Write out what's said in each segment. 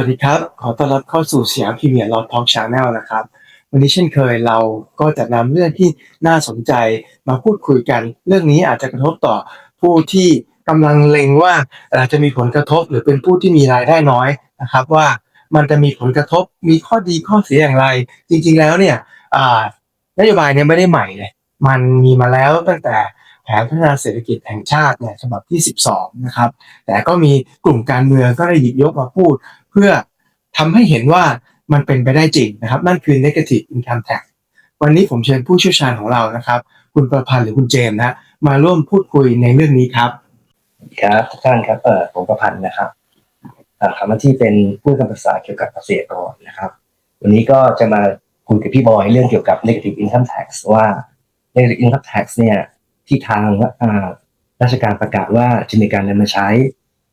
วัสดีครับ ขอต้อนรับเข้าสู่สยามพรีเมียร์ลอทอล์กชาแนลนะครับ วันนี้เช่นเคยเราก็จะนำเรื่องที่น่าสนใจมาพูดคุยกัน เรื่องนี้อาจจะกระทบต่อผู้ที่กำลังเล็งว่าอาจจะมีผลกระทบหรือเป็นผู้ที่มีรายได้น้อยนะครับ ว่ามันจะมีผลกระทบมีข้อดีข้อเสียอย่างไร จริงๆแล้วเนี่ยนโยบายเนี่ยไม่ได้ใหม่เลยมันมีมาแล้วตั้งแต่แผนพัฒนาเศรษฐกิจแห่งชาติเนี่ยฉบับที่ 12 นะครับ แต่ก็มีกลุ่มการเมืองก็ได้หยิบยกมาพูด พื่อทำให้เห็นว่ามันเป็นไปได้จริงนะครับ นั่นคือ negative income tax วันนี้ผมเชิญผู้เชี่ยวชาญของเรานะครับ คุณประพันธ์หรือคุณเจมส์นะมาร่วมพูดคุยในเรื่องนี้ครับ ครับทุกท่านครับเออผมประพันธ์นะครับทำหน้าที่เป็นผู้กำกับภาษาเกี่ยวกับเกษตรกรนะครับ วันนี้ก็จะมาคุยกับพี่บอยเรื่องเกี่ยวกับ negative income tax ว่า negative income tax เนี่ยที่ทางราชการประกาศว่าจะมีการนำมาใช้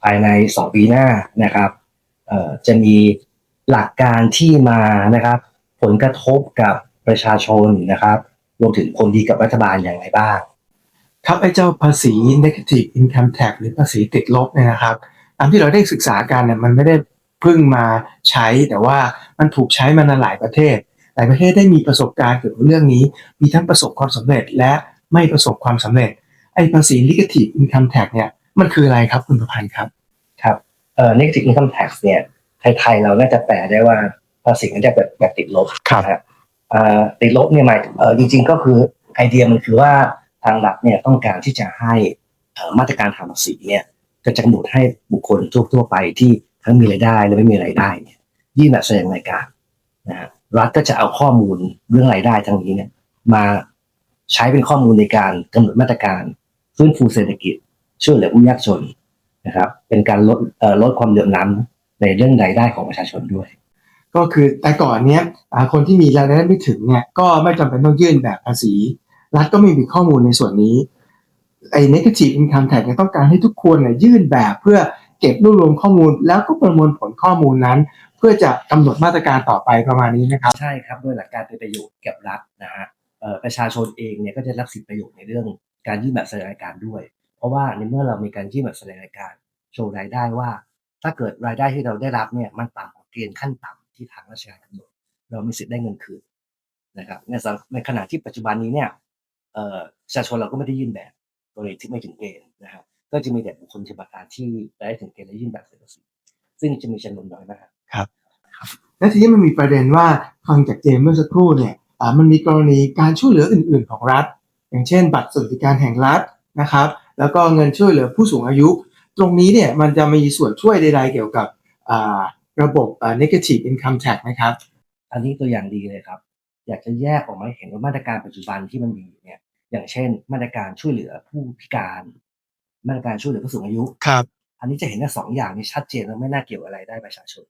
ภายใน 2 ปีหน้านะครับ จะมีหลักการที่มานะครับ ผลกระทบกับประชาชนนะครับ รวมถึงผลดีกับรัฐบาลอย่างไรบ้าง ครับไอ้เจ้าภาษี negative income tax หรือภาษีติดลบเนี่ยนะครับตามที่เราได้ศึกษากันเนี่ยมันไม่ได้เพิ่งมาใช้แต่ว่ามันถูกใช้มานานหลายประเทศ หลายประเทศได้มีประสบการณ์เกี่ยวกับเรื่องนี้ มีทั้งประสบความสำเร็จและไม่ประสบความสำเร็จไอ้ภาษี negative income tax เนี่ยมันคืออะไรครับคุณประพันธ์ครับ เอ่อ negative income tax เนี่ยไทยๆเราน่าจะแปลได้ว่าภาษีมันจะแบบแบบติดลบครับนะฮะเอ่อติดลบเนี่ยหมายเอ่อจริง ๆ ก็คือไอเดียมันคือว่าทางรัฐเนี่ยต้องการที่จะให้เอ่อมาตรการทางภาษีเนี่ยก็จะกำหนดให้บุคคลทั่วๆไปที่ทั้งมีรายได้และไม่มีรายได้เนี่ยยื่นแบบแสดงรายการนะฮะรัฐก็จะเอาข้อมูลเรื่องรายได้ทั้งนี้เนี่ยมาใช้เป็นข้อมูลในการกำหนดมาตรการฟื้นฟูเศรษฐกิจช่วยเหลือผู้ยากจน นะครับ เป็นการลดเอ่อลดความเหลื่อมล้ำในเรื่องรายได้ของประชาชนด้วย ก็คือแต่ก่อนเนี้ยอ่าคนที่มีรายได้ไม่ถึงเนี่ยก็ไม่จำเป็นต้องยื่นแบบภาษี รัฐก็ไม่มีข้อมูลในส่วนนี้ไอ้ negative income tax เนี่ยต้องการให้ทุกคนเนี่ยยื่นแบบเพื่อเก็บรวบรวมข้อมูล แล้วก็ประมวลผลข้อมูลนั้น เพื่อจะกำหนดมาตรการต่อไปประมาณนี้นะครับ ใช่ครับด้วยหลักการเป็นประโยชน์กับรัฐนะฮะเอ่อประชาชนเองเนี่ยก็จะรับสิทธิประโยชน์ในเรื่องการยื่นแบบแสดงรายการด้วยเพ ราะว่าในเมื่อเรามีการยื่นแบบแสดงรายการโชว์รายได้ว่า ถ้าเกิดรายได้ที่เราได้รับเนี่ยมันต่ำกว่าเกณฑ์ขั้นต่ำที่ทางราชการกำหนดเรามีสิทธิ์ได้เงินคืนนะครับในสำในขณะที่ปัจจุบันนี้เนี่ยเอ่อประชาชนเราก็ไม่ได้ยื่นแบบกรณีที่ไม่ถึงเกณฑ์นะฮะก็จะมีแต่บุคคลที่ประการที่ได้ถึงเกณฑ์และยื่นแบบเสียภาษีซึ่งจะมีจำนวนน้อยมากและทีนี้มันมีประเด็นว่าฟังจากเจมส์เมื่อสักครู่เนี่ยอ่ามันมีกรณีการช่วยเหลืออื่น ๆ ของรัฐ อย่างเช่น บัตรสวัสดิการแห่งรัฐนะครับ แล้วก็เงินช่วยเหลือผู้สูงอายุ ตรงนี้เนี่ยมันจะมีส่วนช่วยใด ๆ เกี่ยวกับอ่าระบบอ่า negative income tax ไหมครับ อันนี้ตัวอย่างดีเลยครับ อยากจะแยกออกมาให้เห็นว่ามาตรการปัจจุบันที่มันมีอยู่เนี่ยอย่างเช่น มาตรการช่วยเหลือผู้พิการ มาตรการช่วยเหลือผู้สูงอายุครับ อันนี้จะเห็นว่าสองอย่างนี้ชัดเจนแล้วไม่น่าเกี่ยวอะไรได้ประชาชน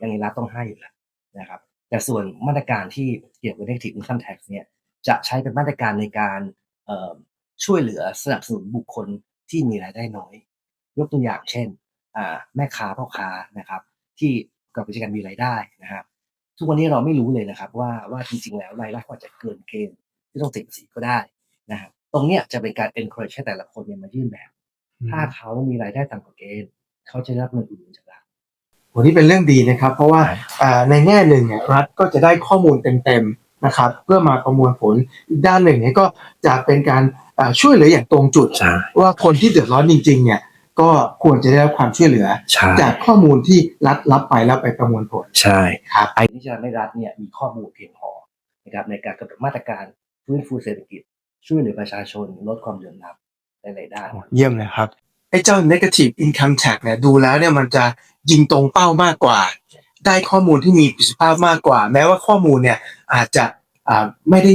ยังไงรัฐต้องให้อยู่แล้วนะครับ แต่ส่วนมาตรการที่เกี่ยวกับ negative income tax เนี่ยจะใช้เป็นมาตรการในการเอ่อ ช่วยเหลือสนับสนุนบุคคลที่มีรายได้น้อย ยกตัวอย่างเช่นอ่าแม่ค้าพ่อค้านะครับ ที่ประกอบกิจการมีรายได้นะครับทุกวันนี้เราไม่รู้เลยนะครับ ว่าว่าจริงๆ แล้วรายได้เขาอาจจะเกินเกณฑ์ที่ต้องเสียภาษีก็ได้นะครับตรงเนี้ยจะเป็นการ encourage ให้แต่ละคนเนี่ยมายื่นแบบ ถ้าเขามีรายได้ต่ำกว่าเกณฑ์เขาจะได้รับเงินอุดหนุนจากรัฐวันนี้เป็นเรื่องดีนะครับ เพราะว่าครับอ่าในแง่หนึ่งเนี่ยรัฐก็จะได้ข้อมูลเต็มๆนะครับ เพื่อมาประมวลผลอีกด้านหนึ่งเนี่ยก็จะเป็นการอ่า ช่วยเหลืออย่างตรงจุดใช่ว่าคนที่เดือดร้อนจริง ๆ เนี่ยก็ควรจะได้รับความช่วยเหลือใช่จากข้อมูลที่รัฐรับไปแล้วไปประมวลผลใช่ครับไอ้ที่จะทำให้รัฐเนี่ยมีข้อมูลเพียงพอนะครับในการกำหนดมาตรการฟื้นฟูเศรษฐกิจ ช่วยเหลือประชาชนลดความเหลื่อมล้ำในรายได้เยี่ยมเลยครับไอ้เจ้า negative income tax เนี่ยดูแล้วเนี่ยมันจะยิงตรงเป้ามากกว่า ได้ข้อมูลที่มีประสิทธิภาพมากกว่า แม้ว่าข้อมูลเนี่ยอาจจะอ่าไม่ได้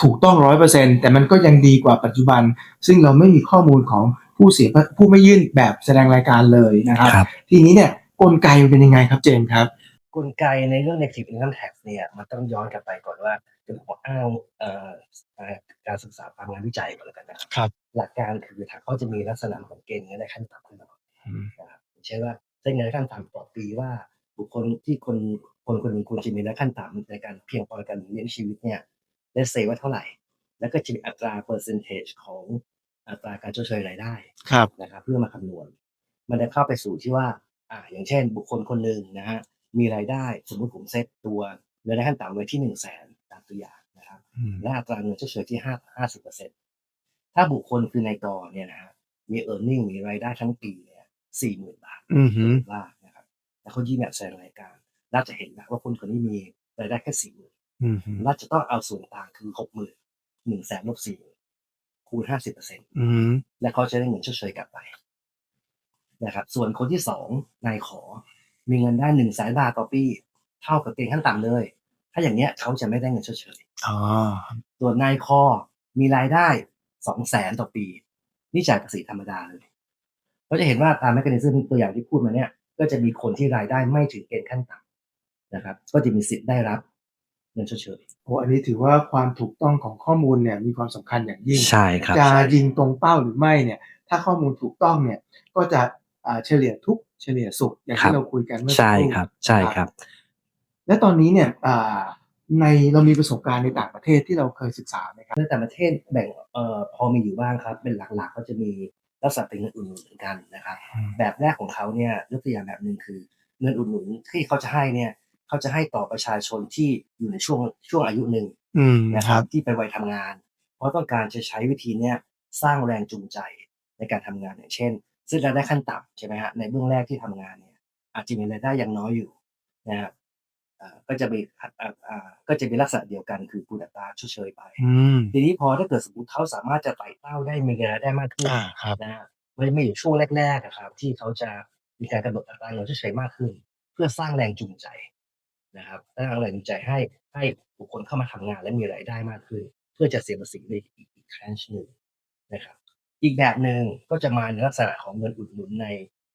ถูกต้องร้อยเปอร์เซ็นแต่มันก็ยังดีกว่าปัจจุบัน ซึ่งเราไม่มีข้อมูลของผู้เสียภาผู้ไม่ยื่นแบบแสดงรายการเลยนะครับครับทีนี้เนี่ยกลไกมันเป็นยังไงครับเจมส์ครับ กลไกในเรื่อง negative income tax เนี่ยมันต้องย้อนกลับไปก่อนว่าจะขออ้างเอ่อเอ่อการศึกษาตามงานวิจัยก่อนแล้วกันนะครับครับ หลักการคือทางเขาจะมีลักษณะของเกณฑ์เงินในขั้นต่ำขึ้นมานะครับอย่างเช่นว่าเส้นเงินขั้นต่ำต่อปีว่าบุคคลที่คนคนคนหนึ่งควรจะมีรายได้ขั้นต่ำในการเพียงพอในการเลี้ยงชีวิตเนี่ย ได้เซว่าเท่าไหร่ แล้วก็จะมีอัตราเปอร์เซนเทจของอัตราการชดเชยรายได้ครับนะครับเพื่อมาคำนวณ มันจะเข้าไปสู่ที่ว่าอ่าอย่างเช่น บุคคลคนหนึ่งนะฮะมีรายได้สมมุติผมเซตตัวรายได้ขั้นต่ำไว้ที่หนึ่งแสนตามตัวอย่างนะครับอืมและอัตราเงินชดเชยที่ห้าห้าสิบเปอร์เซ็นถ้าบุคคลคือนายกเนี่ยนะฮะมีเออร์เน็งมีรายได้ทั้งปีเนี่ยสี่หมื่นบาทอือหือบาทนะครับแล้วเขายื่นแบบแสดงรายการน่าจะเห็นนะว่าคนคนนี้มีรายได้แค่สี่หมื่น อือหือน่าจะต้องเอาส่วนต่างคือหกหมื่นหนึ่งแสนลบสี่คูณห้าสิบเปอร์เซ็นต์อือหือและเขาจะได้เงินชดเชยกลับไปนะครับ ส่วนคนที่สองนายขอ มีเงินได้หนึ่งแสนบาทต่อปีเท่ากับเกณฑ์ขั้นต่ำเลย ถ้าอย่างเนี้ยเขาจะไม่ได้เงินชดเชยอ๋อส่วนนายคอมีรายได้สองแสนต่อปี นี่จ่ายภาษีธรรมดาเลยเราจะเห็นว่าตามแมคานิซึมตัวอย่างที่พูดมาเนี่ย ก็จะมีคนที่รายได้ไม่ถึงเกณฑ์ขั้นต่ำนะครับ ก็จะมีสิทธิ์ได้รับ เงินชดเชยโอ้อันนี้ถือว่าความถูกต้องของข้อมูลเนี่ยมีความสำคัญอย่างยิ่งใช่ครับจะยิงตรงเป้าหรือไม่เนี่ย ถ้าข้อมูลถูกต้องเนี่ยก็จะอ่าเฉลี่ยทุกข์เฉลี่ยสุขอย่างครัที่บเราคุยกันเมื่อสักใช่รู่ครับ ใช่ครับ และตอนนี้เนี่ยอ่าในเรามีประสบการณ์ในต่างประเทศที่เราเคยศึกษาไหมครับในต่างประเทศแบ่งเอ่อพอมีอยู่บ้างครับ เป็นหลักๆก็จะมีลักษณะเป็นเงินอุดหนุนเหมือนกันนะครับอืมแบบแรกของเขาเนี่ยยกตัวอย่างแบบหนึ่งคือ เงินอุดหนุนที่เขาจะให้เนี่ย เขาจะให้ต่อประชาชนที่อยู่ในช่วงช่วงอายุหนึ่งอืมนะนะคครัรับบที่ไปวัยทำงาน เพราะต้องการจะใช้วิธีเนี้ยสร้างแรงจูงใจในการทำงานอย่างเช่น ซึ่งรายได้ขั้นต่ำใช่ไหมฮะในเบื้องแรกที่ทำงานเนี่ยอาจจะมีรายได้ยังน้อยอยู่นะครับเอ่อก็จะมีอ่าอ่าก็จะมีลักษณะเดียวกันคือปูดอัตราชดเชยไปอืมทีนี้พอถ้าเกิดสมมติเขาสามารถจะไต่เต้าได้มีรายได้มากขึ้นอ่าครับนะฮะไม่ไม่อยู่ช่วงแรกๆอะครับ ที่เขาจะมีการกำหนดอัตราเงินชดเชยมากขึ้น เพื่อสร้างแรงจูงใจ นะครับสร้างแรงจูงใจให้ให้บุคคลเข้ามาทำงานและมีรายได้มากขึ้น เพื่อจะเสียภาษีในอีกอีกครั้งหนึ่งนะครับ อีกแบบหนึ่งก็จะมาในลักษณะของเงินอุดหนุนใน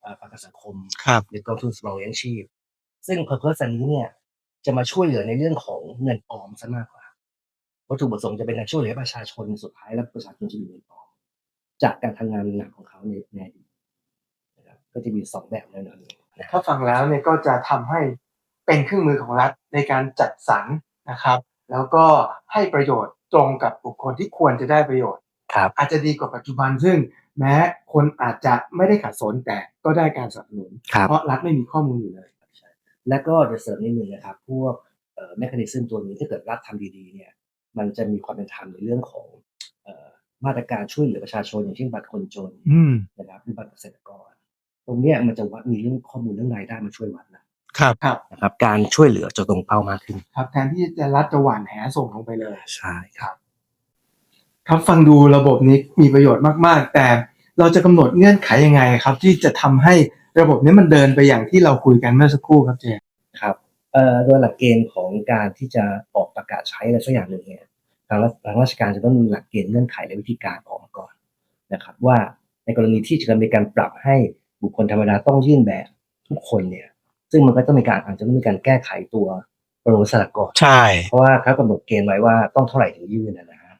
เอ่อประกันสังคมครับหรือกองทุนสำรองเลี้ยงชีพ ซึ่ง purpose อันนี้เนี่ยจะมาช่วยเหลือในเรื่องของเงินออมซะมากกว่าวัตถุประสงค์จะเป็นการช่วยเหลือประชาชนสุดท้ายแล้วประชาชนจะมีเงินออมจากการทำงานหนักของเขาในในอดีตนะครับก็จะมีสองแบบแนวๆนี้นะคถ้ารับฟังแล้วเนี่ยก็จะทำให้ เป็นเครื่องมือของรัฐในการจัดสรรนะครับ แล้วก็ให้ประโยชน์ตรงกับบุคคลที่ควรจะได้ประโยชน์ครับอาจจะดีกว่าปัจจุบันซึ่ง แม้คนอาจจะไม่ได้ขัดสนแต่ก็ได้การสนับสนุนครับเพราะรัฐไม่มีข้อมูลอยู่เลย และก็จะเสริมนิดนึงนะครับ พวกเอ่อแมคานิซึมตัวนี้ถ้าเกิดรัฐทำดีๆเนี่ยมันจะมีความเป็นธรรมในเรื่องของเอ่อมาตรการช่วยเหลือประชาชนอย่างเช่นบัตรคนจนอืมนะครับหรือบัตรเกษตรกร ตรงเนี้ยมันจะวัดมีเรื่องข้อมูลเรื่องรายได้มาช่วยวัดนะ ครับครับนะครับการช่วยเหลือจะตรงเป้ามากขึ้น ครับแทนที่จะรัฐจะหว่านแหส่งลงไปเลย ใช่ครับ ครับฟังดูระบบนี้มีประโยชน์มากๆ แต่เราจะกำหนดเงื่อนไขยังไงครับ ที่จะทำให้ระบบนี้มันเดินไปอย่างที่เราคุยกันเมื่อสักครู่ครับเจครับเอ่อโดยหลักเกณฑ์ของการที่จะออกประกาศใช้อะไรสักอย่างหนึ่งเนี่ยทางรัฐทางราชการจะต้องมีหลักเกณฑ์เงื่อนไขและวิธีการออกมาก่อนนะครับ ว่าในกรณีที่จะมีการปรับให้บุคคลธรรมดาต้องยื่นแบบทุกคนเนี่ย ซึ่งมันก็ต้องมีการอาจจะต้องมีการแก้ไขตัวประมวลสลักก่อนใช่ เพราะว่าเขากำหนดเกณฑ์ไว้ว่าต้องเท่าไหร่ถึงยื่นนะนะฮะ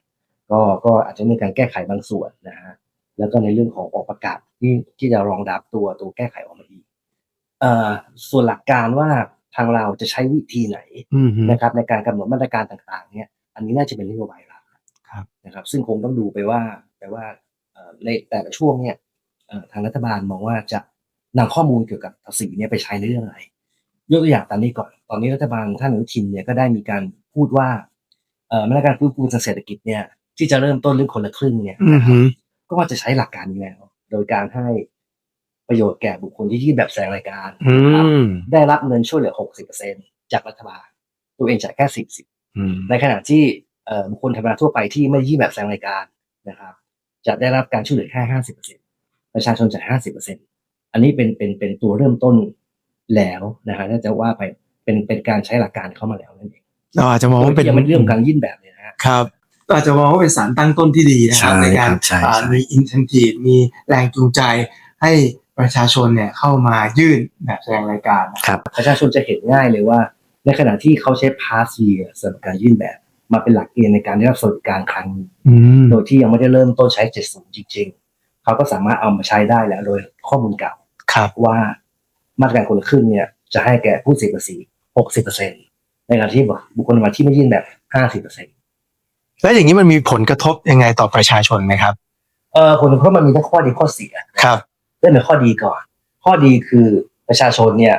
ก็ก็อาจจะมีการแก้ไขบางส่วนนะฮะแล้วก็ในเรื่องของออกประกาศที่ที่จะรองรับตัวตัวแก้ไขออกมาอีกเอ่อส่วนหลักการว่าทางเราจะใช้วิธีไหนอืมนะครับ ในการกำหนดมาตรการต่าง ๆ เนี่ย อันนี้น่าจะเป็นนโยบายหลักครับนะครับ ซึ่งคงต้องดูไปว่าไปว่าเอ่อในแต่ละช่วงเนี่ยเอ่อทางรัฐบาลมองว่าจะ นำข้อมูลเกี่ยวกับภาษีเนี่ยไปใช้ในเรื่องอะไรยกตัวอย่างตามนี้ก่อน ตอนนี้รัฐบาลท่านอนุทินเนี่ยก็ได้มีการพูดว่าเอ่อมาตรการฟื้นฟูทางเศรษฐกิจเนี่ย ที่จะเริ่มต้นเรื่องคนละครึ่งเนี่ยอืมฮึก็ว่าจะใช้หลักการนี้แล้ว โดยการให้ประโยชน์แก่บุคคลที่ยื่นแบบแสดงรายการอืนะครับมได้รับเงินช่วยเหลือ60%จากรัฐบาล ตัวเองจ่ายแค่40อืมในขณะที่เอ่อบุคคลธรรมดาทั่วไปที่ไม่ยื่นแบบแสดงรายการนะครับ จะได้รับการช่วยเหลือแค่50%ประชาชนจ่าย50%อัน นี้เป็นเป็นเป็นตัวเริ่มต้นแล้วนะฮะถ้าจะว่าไปเป็นเป็นการใช้หลักการเข้ามาแล้วนั่นเองเราอาจจะมองว่าเป็นยังไม่เรื่องของการยื่นแบบเลยนะฮะครับเราอาจจะมองว่าเป็นสารตั้งต้นที่ดีนะครับใช่ในการครับใช่อ่าใช่มีอินเทนทีฟมีแรงจูงใจให้ประชาชนเนี่ยเข้ามายื่นแบบแสดงรายการนะครับประชาชนจะเห็นง่ายเลยว่า ในขณะที่เขาใช้ pass year สำหรับการยื่นแบบ มาเป็นหลักเกณฑ์ในการได้รับสวัสดิการครั้งหนึ่งอืมโดยที่ยังไม่ได้เริ่มต้นใช้ 70 จริง ๆ เขาก็สามารถเอามาใช้ได้แล้วโดยข้อมูลเก่าครับว่ามาตรการคนละครึ่งเนี่ยจะให้แก่ผู้เสียภาษี60%ในขณะที่บุคคลธรรมดาที่ไม่ยื่นแบบ50%แล้วอย่างนี้มันมีผลกระทบยังไงต่อประชาชนไหมครับเออผลกระทบมันมีทั้งข้อดีข้อเสียครับเริ่มจากข้อดีก่อน ข้อดีคือประชาชนเนี่ย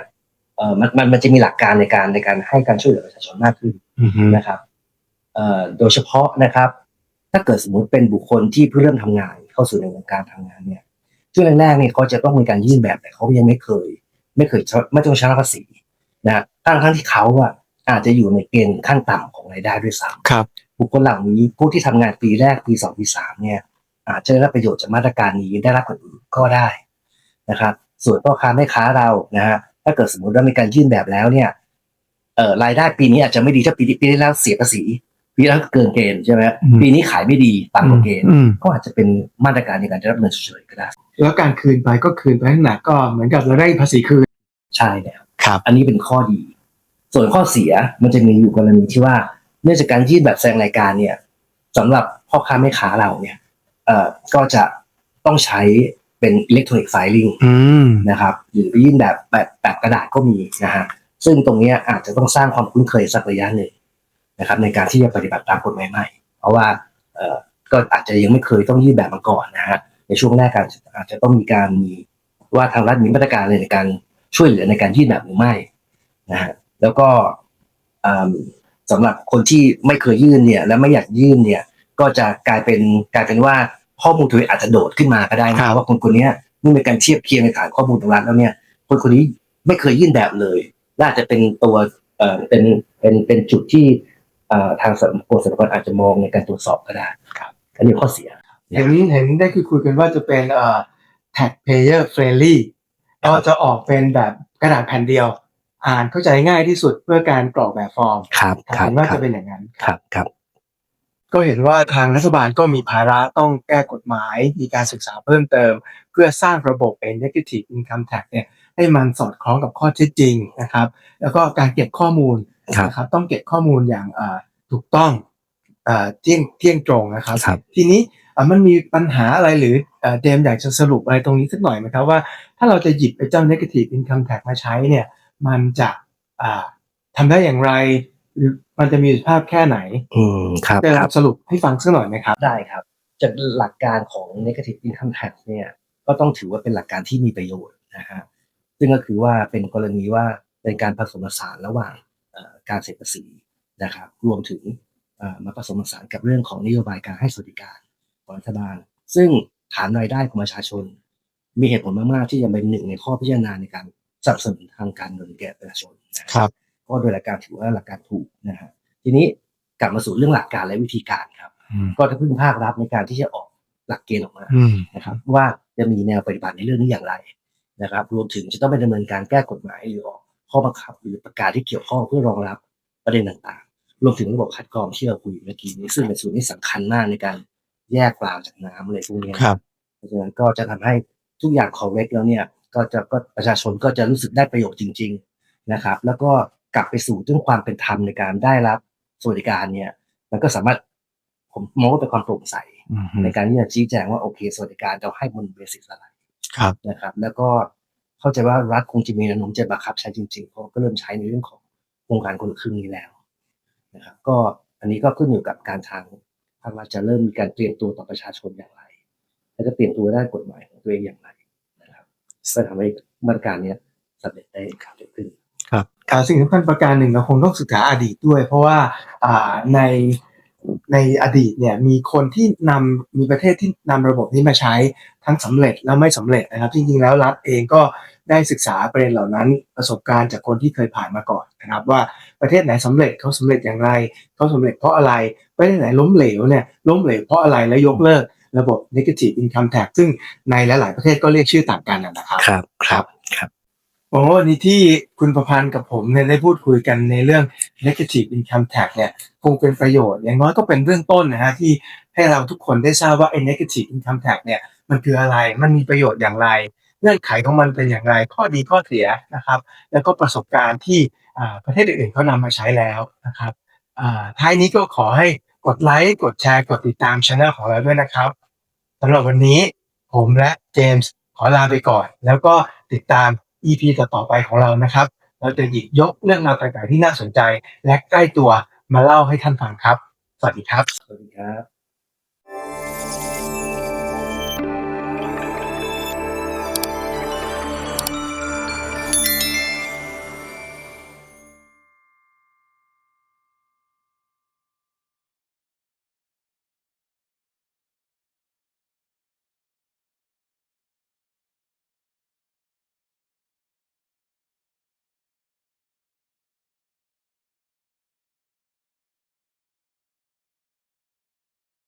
เอ่อมันมันมันจะมีหลักการในการในการให้การช่วยเหลือประชาชนมากขึ้นอือฮึนะครับเอ่อโดยเฉพาะนะครับ ถ้าเกิดสมมุติเป็นบุคคลที่เพิ่งเริ่มทำงาน เข้าสู่ในวงการทำงานเนี่ยช่วงแรกๆเนี่ยเขาจะต้องมีการยื่นแบบแต่เขายังไม่เคย ไม่เคยไม่ต้องชำระภาษีนะทั้งทั้งที่เขาอะอาจจะอยู่ในเกณฑ์ขั้นต่ำของรายได้ด้วยซ้ำครับบุคคลเหล่านี้ผู้ที่ทำงานปีแรกปีสองปีสามเนี่ย อาจจะได้รับประโยชน์จากมาตรการนี้ได้รับกว่าอื่นก็ได้นะครับ ส่วนพ่อค้าแม่ค้าเรานะฮะถ้าเกิดสมมติว่ามีการยื่นแบบแล้วเนี่ยเอ่อรายได้ปีนี้อาจจะไม่ดีถ้าปีที่ปีที่แล้วเสียภาษี ปีแล้วเกินเกณฑ์ใช่ไหมอืมปีนี้ขายไม่ดีต่ำกว่าเกณฑ์อืมก็อาจจะเป็นมาตรการในการได้รับเงินชดเฉยก็ได้แล้วการคืนไปก็คืนไปนั่นแหละก็เหมือนกับเราได้ภาษีคืนใช่แล้วครับ อันนี้เป็นข้อดี ส่วนข้อเสียมันจะมีอยู่กรณีที่ว่า เนื่องจากการยื่นแบบแสดงรายการเนี่ยสำหรับพ่อค้าแม่ค้าเราเนี่ยเอ่อก็จะต้องใช้เป็นอิเล็กทรอนิกส์ไฟลิ่งอืมนะครับหรือไปยื่นแบบแบบแบบกระดาษก็มีนะฮะซึ่งตรงเนี้ยอาจจะต้องสร้างความคุ้นเคยสักระยะหนึ่ง นะครับในการที่จะปฏิบัติตามกฎหมายใหม่ เพราะว่าเอ่อก็อาจจะยังไม่เคยต้องยื่นแบบมาก่อนนะฮะในช่วงแรกการอาจจะต้องมีการมีว่าทางรัฐมีมาตรการอะไรในการช่วยเหลือในการยื่นแบบหรือไม่นะฮะแล้วก็อืมสำหรับคนที่ไม่เคยยื่นเนี่ยและไม่อยากยื่นเนี่ยก็จะกลายเป็นกลายเป็นว่าข้อมูลตัวเองอาจจะโดดขึ้นมาก็ได้ครันะบว่าคนคนเนี้ยเมื่อมีการเทียบเคียงในฐานข้อมูลตรงนั้นแล้วเนี่ยคนคนนี้ไม่เคยยื่นแบบเลยและอาจจะเป็นตัวเอ่อเป็นเป็นเป็นจุดที่เอ่อ ทางสังคมสรรพากรอาจจะมองในการตรวจสอบก็ได้ครับอันนี้ข้อเสียเห็นเห็นได้คุยคุยกันว่าจะเป็นเอ่อ taxpayer friendly ก็จะออกเป็นแบบกระดาษแผ่นเดียว อ่านเข้าใจง่ายที่สุดเพื่อการกรอกแบบฟอร์มครับครับเห็นว่าครัจะบเป็นอย่างนั้นครับครับ ก็เห็นว่าทางรัฐบาลก็มีภาระต้องแก้กฎหมาย มีการศึกษาเพิ่มเติม เพื่อสร้างระบบ negative income tax เนี่ยให้มันสอดคล้องกับข้อเท็จจริงนะครับ แล้วก็การเก็บข้อมูลครับ นะครับต้องเก็บข้อมูลอย่างเอ่อถูกต้องเอ่อเที่ยงเที่ยงตรงนะครับครับทีนี้เอ่อมันมีปัญหาอะไรหรือเอ่อเจมส์อยากจะสรุปอะไรตรงนี้สักหน่อยไหมครับว่าถ้าเราจะหยิบไอ้เจ้า negative income tax มาใช้เนี่ยมันจะอ่าทำได้อย่างไร หรือมันจะมีประสิทธิภาพแค่ไหน อืมครับได้ครัรับบสรุปให้ฟังสักหน่อยไหมครับ ได้ครับ จากหลักการของ negative income tax เนี่ยก็ต้องถือว่าเป็นหลักการที่มีประโยชน์นะฮะซึ่งก็คือว่าเป็นกรณีว่าเป็นการผสมผสานระหว่างเอ่อ การเสียภาษีนะครับ รวมถึงเอ่อมาผสมผสานกับเรื่องของนโยบายการให้สวัสดิการของรัฐบาล ซึ่งฐานรายได้ของประชาชน มีเหตุผลมากๆที่จะเป็นหนึ่งในข้อพิจารณาในการสนับสนุนทางการเงินแก่ประชาชนนะฮะครับก็โดยหลักการถือว่าหลักการถูกนะฮะทีนี้กลับมาสู่เรื่องหลักการและวิธีการครับ ก็จะพึ่งภาครัฐในการที่จะออกหลักเกณฑ์ออกมาอืมนะครับ ว่าจะมีแนวปฏิบัติในเรื่องนี้อย่างไรนะครับ รวมถึงจะต้องไปดำเนินการแก้กฎหมายหรือออก ข้อบังคับหรือประกาศที่เกี่ยวข้องเพื่อรองรับประเด็นต่างๆ รวมถึงระบบคัดกรองที่เราคุยเมื่อกี้นี้ซึ่งเป็นส่วนที่สำคัญมากในการแยกปลาจากน้ำอะไรพวกเนี้ยครับเพราะฉะนั้นก็จะทำให้ทุกอย่าง correct แล้วเนี่ยก็จะก็ประชาชนก็จะรู้สึกได้ประโยชน์จริง ๆนะครับ แล้วก็กลับไปสู่เรื่องความเป็นธรรมในการได้รับสวัสดิการเนี่ย มันก็สามารถผมมองว่าเป็นความโปร่งใส ในการที่จะชี้แจงว่าโอเคสวัสดิการเราให้บนเบสิสอะไรครับนะครับ แล้วก็ เข้าใจว่ารัฐคงจะมีแนวโน้มจะบังคับใช้จริงๆเพราะก็เริ่มใช้ในเรื่องของโครงการคนละครึ่งนี้แล้วนะครับก็อันนี้ก็ขึ้นอยู่กับการทางภาครัฐจะเริ่มมีการเตรียมตัวต่อประชาชนอย่างไร และจะเตรียมตัวด้านกฎหมายของตัวเองอย่างไรนะครับเพื่อทำให้มาตรการเนี้ยสำเร็จได้เกิดขึ้นครับอ่าสิ่งสำคัญประการหนึ่งเราคงต้องศึกษาอดีตด้วย เพราะว่าอ่าใน ในอดีตเนี่ยมีคนที่นำมีประเทศที่นำระบบนี้มาใช้ทั้งสำเร็จและไม่สำเร็จนะครับ จริงๆแล้วรัฐเองก็ได้ศึกษาประเด็นเหล่านั้นประสบการณ์จากคนที่เคยผ่านมาก่อนนะครับ ว่าประเทศไหนสำเร็จเขาสำเร็จอย่างไรเขาสำเร็จเพราะอะไรประเทศไหนล้มเหลวเนี่ยล้มเหลวเพราะอะไรและยกเลิกระบบ negative income tax ซึ่งในหลาย ๆ ประเทศก็เรียกชื่อต่างกันนะนะครับ ครับครับครับ โอ้วันนี้ที่คุณประพันธ์กับผมเนี่ยได้พูดคุยกันในเรื่อง negative income tax เนี่ยคงเป็นประโยชน์ อย่างน้อยก็เป็นเรื่องต้นนะฮะที่ให้เราทุกคนได้ทราบว่าไอ้ negative income tax เนี่ยมันคืออะไร มันมีประโยชน์อย่างไร เงื่อนไขของมันเป็นอย่างไร ข้อดีข้อเสียนะครับ แล้วก็ประสบการณ์ที่ประเทศอื่นๆเขานำมาใช้แล้วนะครับท้ายนี้ก็ขอให้กดไลค์ กดแชร์ กดติดตามช anel ของเราด้วยนะครับสำหรับวันนี้ผมและเจมส์ขอลาไปก่อน แล้วก็ติดตาม EP ต่อๆไปของเรานะครับ เราจะหยิบยกเรื่องราวต่างๆที่น่าสนใจ และใกล้ตัวมาเล่าให้ท่านฟังครับ สวัสดีครับ สวัสดีครับ